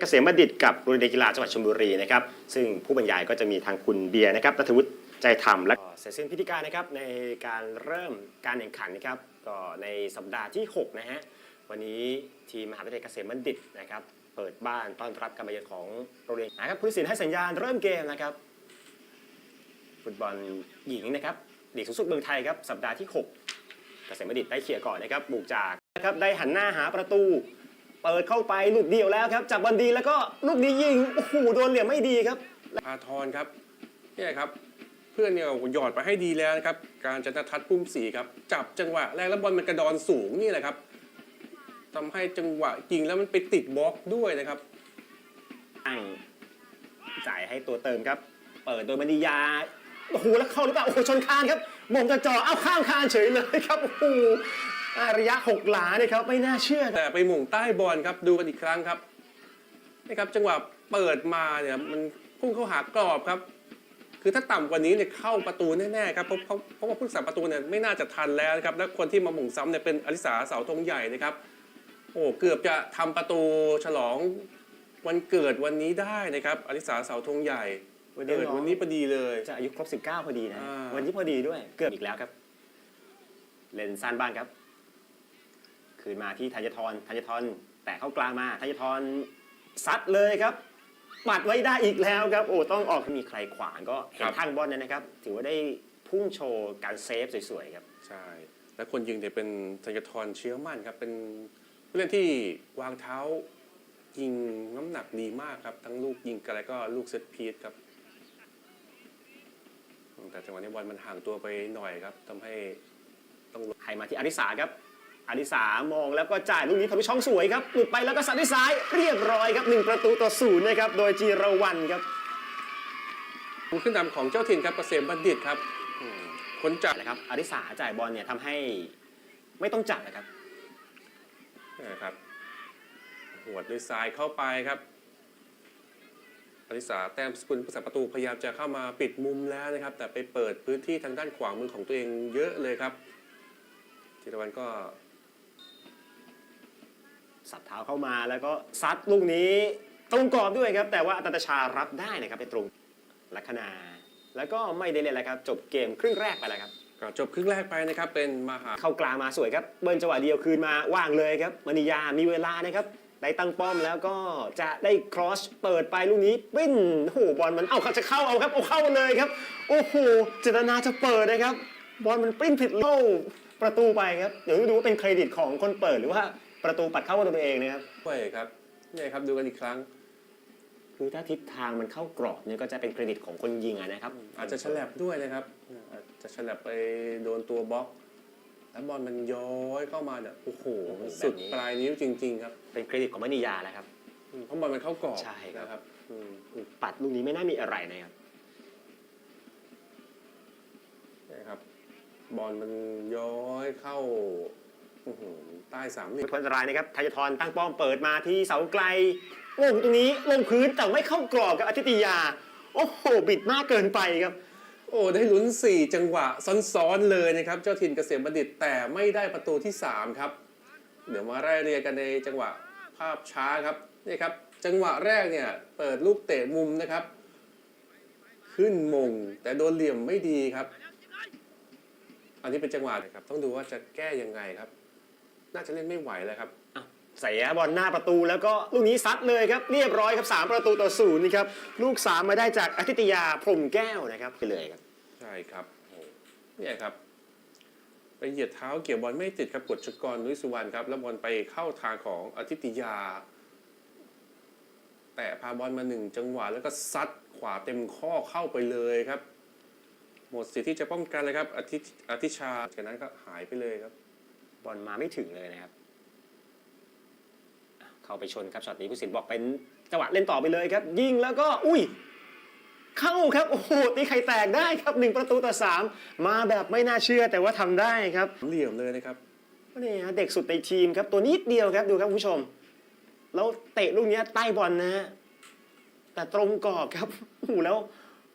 เกษมบัณฑิตกับโรงเรียนกีฬาจังหวัดชลบุรีนะครับซึ่งผู้บรรยายก็จะมีทางคุณเบียร์นะครับนัทวุฒิใจธรรมและเสร็จสิ้นพิธีการนะครับในการเริ่มการแข่งขันนะครับก็ในสัปดาห์ที่ 6 นะฮะวันนี้ทีมมหาวิทยาลัยเกษมบัณฑิตนะครับเปิดบ้านต้อนรับการมาเยือนของโรงเรียนนะครับผู้ตัดสินให้สัญญาณเริ่มเกมนะครับฟุตบอลหญิงนะครับลีกสูงสุดเมืองไทยครับสัปดาห์ที่ 6 เกษมบัณฑิตได้เขี่ยร์ก่อนนะครับบุกจากนะครับได้หันหน้าหาประตู เปิดเข้าไปลูกเดียวแล้วครับจับบอลดีแล้วก็ลูกนี้ยิงโอ้โหโดนเหลี่ยมไม่ดีครับอาทรครับเนี่ยครับ เพื่อนเนี่ยหยอดไปให้ดีแล้วนะครับ การจันททัศน์พุ่มศรีครับ จับจังหวะแรกแล้วบอลมันกระดอนสูงนี่แหละครับทำให้จังหวะยิงแล้วมันไปติดบล็อกด้วยนะครับตั้งจ่ายให้ตัวเติมครับ เปิดโดยมณียาโอ้โหแล้วเข้าหรือเปล่าโอ้โหชนคานครับมงจะจ่อเอาข้ามคานเฉยเลยครับโอ้โห อ่าระยะหกหลาเนี่ยครับไม่น่าเชื่อครับแต่ไปหม่งใต้บอลครับดูกันอีกครั้งครับนี่ครับจังหวะเปิดมาเนี่ยมันพุ่งเข้าหากรอบครับ คือถ้าต่ำกว่านี้เนี่ยเข้าประตูแน่ๆครับเพราะเพราะเพราะว่าผู้รักษาประตูเนี่ยไม่น่าจะทันแล้วนะครับและคนที่มาหม่งซ้ำเนี่ยเป็นอลิสาเสาธงใหญ่นะครับโอ้เกือบจะทำประตูฉลองวันเกิดวันนี้ได้นะครับอลิสาเสาธงใหญ่วันนี้เกิดน้องวันนี้พอดีเลยจะอายุครบ 19 พอดีนะอ่าวันนี้พอดีด้วยเกือบอีกแล้วครับ เล่นสั้นบ้างครับ คืนมาที่ธัญทรธัญทรแตะเข้ากลางมาธัญทรซัดเลยครับปัดไว้ได้อีกแล้วครับโอ้ต้องออกมีใครขวางก็เห็นทางบอลเนยนะครับ ถือว่าได้พุ่งโชว์การเซฟสวยๆครับใช่และคนยิงเนี่ยเป็นธัญทรเชื้อมั่นครับเป็นผู้เล่นที่วางเท้ายิงน้ำหนักดีมากครับ ทั้งลูกยิงกันแล้วก็ลูกเซตพีซครับ แต่จังหวะนี้บอลมันห่างตัวไปหน่อยครับทำให้ให้มาที่อริสาครับ อริสามองแล้วก็จ่ายลูกนี้ทำให้ช่องสวยครับหลุดไปแล้วก็สัดด้วยซ้ายเรียบร้อยครับหนึ่งประตูต่อศูนย์นะครับโดยจีรวันครับผู้ขึ้นนำของเจ้าถิ่นครับเกษมบัณฑิตครับอืมคนจับนะครับอริสาจ่ายบอลเนี่ยทำให้ไม่ต้องจับนะครับนะครับหัวดด้วยซ้ายเข้าไปครับอลิสาแต้มสกุลผู้สัประตูพยายามจะเข้ามาปิดมุมแล้วนะครับ แต่ไปเปิดพื้นที่ทางด้านขวามือของตัวเองเยอะเลยครับจิรวันก็ สับเท้าเข้ามาแล้วก็ซัดลูกนี้ตรงกรอบด้วยครับ แต่ว่าอัตตชารับได้นะครับไปตรงลัคนา แล้วก็ไม่ได้เล่นแล้วครับ จบเกมครึ่งแรกไปแล้วครับก็จบครึ่งแรกไปนะครับเป็นมหาเข้ากลางมาสวยครับเบิร์นจังหวะเดียวคืนมาว่างเลยครับมณียามีเวลานะครับได้ตั้งป้อมแล้วก็จะได้ครอสเปิดไปลูกนี้ปิ้นโอ้โหบอลมันเอ้าเขาจะเข้าเอาครับเอาเข้าเลยครับ โอ้โหเจตนาจะเปิดนะครับ บอลมันปริ้นผิดเข้าประตูไปครับเดี๋ยวดูว่าเป็นเครดิตของคนเปิดหรือว่า ประตูปัดเข้าประตูตัวเองนะครับด้วยครับนี่ครับดูกันอีกครั้ง คือถ้าทิศทางมันเข้ากรอบเนี่ยก็จะเป็นเครดิตของคนยิงอะนะครับอาจจะฉลับด้วยนะครับอาจจะฉลับไปโดนตัวบล็อก แล้วบอลมันย้อยเข้ามาเนี่ยโอ้โหสุดปลายนิ้วจริง ๆ ครับเป็นเครดิตของมณียาแหละครับ อืมเพราะบอลมันเข้ากรอบใช่ครับ นะครับอืมปัดลูกนี้ไม่น่ามีอะไรนะครับนะครับ บอลมันย้อยเข้าอื้อหือ ใต้สามเหลี่ยมพ้นอันตรายนะครับธัญทรตั้งป้อมเปิดมาที่เสาไกลลงตรงนี้ลงพื้นแต่ไม่เข้ากรอบกับอาทิตยา โอ้โห บิดมากเกินไปครับ โอ้ได้ลุ้น 4 จังหวะซ้อนๆเลยนะครับ เจ้าถิ่นเกษมบัณฑิตแต่ไม่ได้ประตูที่ 3 ครับ เดี๋ยวมาไล่เรียงกันในจังหวะภาพช้าครับนี่ครับ จังหวะแรกเนี่ยเปิดลูกเตะมุมนะครับ ขึ้นมงแต่โดนเหลี่ยมไม่ดีครับ อันนี้เป็นจังหวะนะครับ ต้องดูว่าจะแก้ยังไงครับ น่าจะเล่นไม่ไหวแล้วครับเสียบอลหน้าประตูแล้วก็ลูกนี้ซัดเลยครับเรียบร้อยครับสามประตูต่อศูนย์นี่ครับลูกสามมาได้จากอาทิตยาพรหมแก้วนะครับไปเลยครับใช่ครับโอ้เนี่ยครับไปเหยียดเท้าเกี่ยวบอลไม่ติดครับกดชกรนุ้ยสุวรรณครับแล้วบอลไปเข้าทางของอาทิตยา แต่พาบอลมาหนึ่งจังหวะแล้วก็ซัดขวาเต็มข้อเข้าไปเลยครับ หมดสิทธิ์ที่จะป้องกันเลยครับอาทิตอาทิชาจากนั้นก็หายไปเลยครับบ อลมาไม่ถึงเลยนะครับอะเข้าไปชนครับช็อตนี้ผู้สินบอกเป็นจังหวะเล่นต่อไปเลยครับ ยิงแล้วก็อุ้ย เข้าครับโอ้โหตีไข่แตกได้ครับหนึ่งประตูต่อสามมาแบบไม่น่าเชื่อแต่ว่าทำได้ครับเหลี่ยมเลยนะครับนี่ฮะเด็กสุดในทีมครับตัวนิดเดียวครับดูครับคุณผู้ชม แล้วเตะลูกเนี้ยใต้บอลนะฮะแต่ตรงกรอบครับโอ้โหแล้ว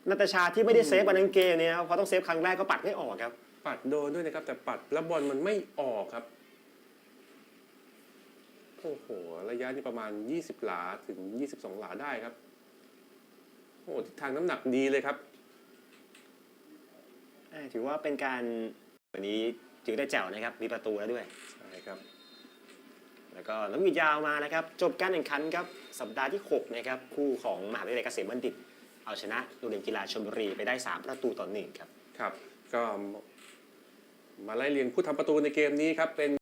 นัตชาที่ไม่ได้เซฟบอลทั้งเกมเนี่ยนะครับพอต้องเซฟครั้งแรกก็ปัดไม่ออกครับ ปัดโดนด้วยนะครับ แต่ปัดแล้วบอลมันไม่ออกครับโโอ้โห ระยะนี่ประมาณ 20 หลาถึง 22 หลาได้ครับ โอ้โหทิศทางน้ำหนักดีเลยครับอ่าถือว่าเป็นการวันนี้ถือได้แจ๋วนะครับ มีประตูแล้วด้วย ใช่ครับ แล้วก็น้ำหวีดยาวมานะครับ จบการแข่งขันครับ สัปดาห์ที่ 6 นะครับ คู่ของมหาวิทยาลัยเกษมบัณฑิต เอาชนะโรงเรียนกีฬาชลบุรีไปได้ 3 ประตูต่อหนึ่งครับ ครับ ก็ มาไล่เรียงผู้ทำประตูในเกมนี้ครับเป็น